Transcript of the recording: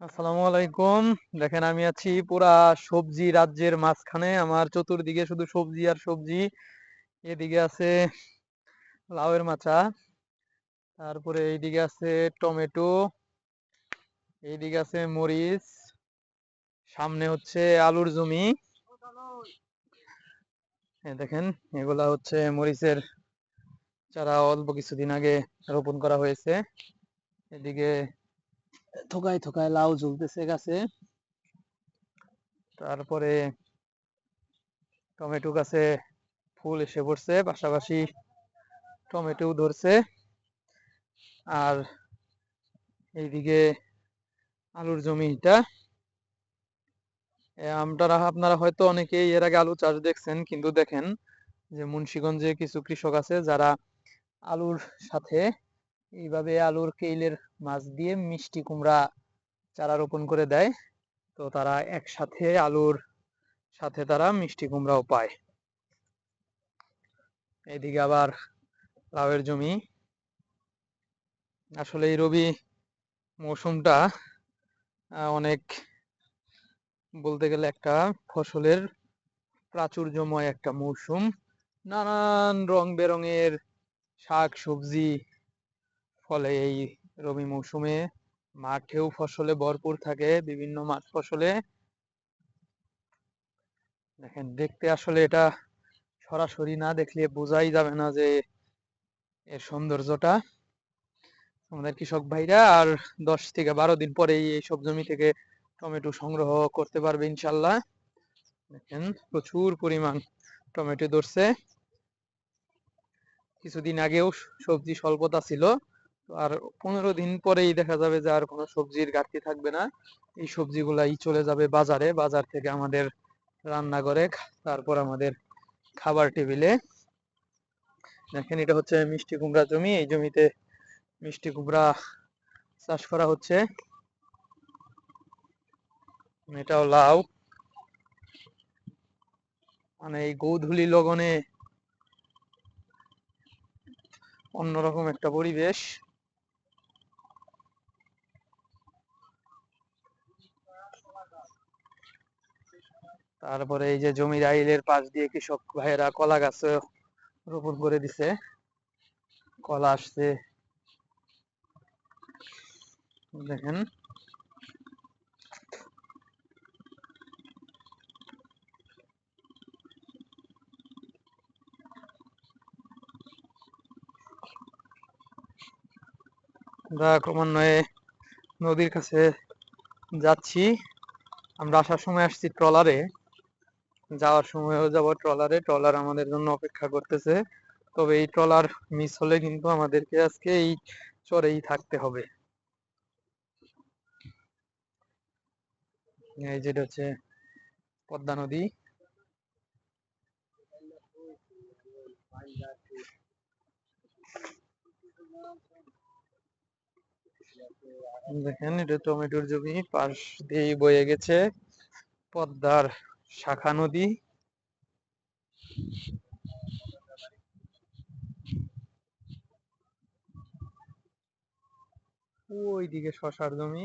আসসালামু আলাইকুম। দেখেন, আমি আছি পুরা সবজি রাজ্যের মাঝখানে। আমার চতুর্দিকে শুধু সবজি আর সবজি। এদিকে আছে লাউয়ের মাচা। তারপরে এইদিকে আছে টমেটো। এইদিকে আছে মরিচ। সামনে হচ্ছে আলুর জমি। দেখেন, এগুলা হচ্ছে মরিচের চারা অল্প কিছুদিন আগে রোপণ করা হয়েছে। এদিকে থোকায় থোকায় লাউ ঝুলতেছে গাছে। তারপরে টমেটো গাছে ফুল এসে পড়ছে, পাশাপাশি টমেটো ধরছে। আর এইদিকে আলুর জমিটা। আপনারা আপনারা হয়তো অনেকেই এর আগে আলু চাষ দেখছেন, কিন্তু দেখেন যে মুন্সিগঞ্জে কিছু কৃষক আছে যারা আলুর সাথে এইভাবে আলুর কেইলের মাছ দিয়ে মিষ্টি কুমড়া চারা রোপণ করে দেয়। তো তারা একসাথে আলুর সাথে তারা মিষ্টি কুমড়াও পায়। এদিকে আবার লাউয়ের জমি। আসলে এই রবি মৌসুমটা অনেক বলতে গেলে একটা ফসলের প্রাচুর্যময় একটা মৌসুম। নানান রং বেরঙের শাক, সবজি ফলে এই রবি মৌসুমে মাঠেও ফসলে ভরপুর থাকে, বিভিন্ন মাঠ ফসলে। দেখেন, দেখতে আসলে এটা সরাসরি না দেখলে বোঝাই যাবে না যে এর সৌন্দর্যটা। আমাদের কৃষক ভাইরা আর দশ থেকে বারো দিন পরেই এইসব জমি থেকে টমেটো সংগ্রহ করতে পারবে ইনশাল্লাহ। দেখেন, প্রচুর পরিমাণ টমেটো ধরছে। কিছুদিন আগেও সবজি স্বল্পতা ছিল। আর পনেরো দিন পরেই দেখা যাবে যে আর কোনো সবজির ঘাটতি থাকবে না। এই সবজিগুলাই চলে যাবে বাজারে। বাজার থেকে আমাদের রান্নাঘরে তারপর আমাদের খাবার টেবিলে। দেখেন, এটা হচ্ছে মিষ্টি কুমড়া জমি। এই জমিতে মিষ্টি কুমড়া চাষ করা হচ্ছে। এটাও লাউ। মানে এই গৌধুলি লগনে অন্যরকম একটা পরিবেশ। তারপরে এই যে জমির আইলের পাশ দিয়ে কৃষক ভাইয়েরা কলা গাছ রোপণ করে দিছে। কলা আসছে। দেখেন। আমরা ক্রমান্বয়ে নদীর কাছে যাচ্ছি। আমরা আসার সময় আসছি ট্রলারে। যাওয়ার সময়ও যাব ট্রলারে, ট্রলার আমাদের জন্য অপেক্ষা করতেছে। তবে এই ট্রলার মিস হলে কিন্তু আমাদেরকে আজকে এই চরেই থাকতে হবে। এই যেটা হচ্ছে পদ্মা নদী। দেখেন, এটা টমেটোর জমি, পাশ দিয়ে বয়ে গেছে পদ্মার শাখা নদী। ওইদিকে শশার জমি।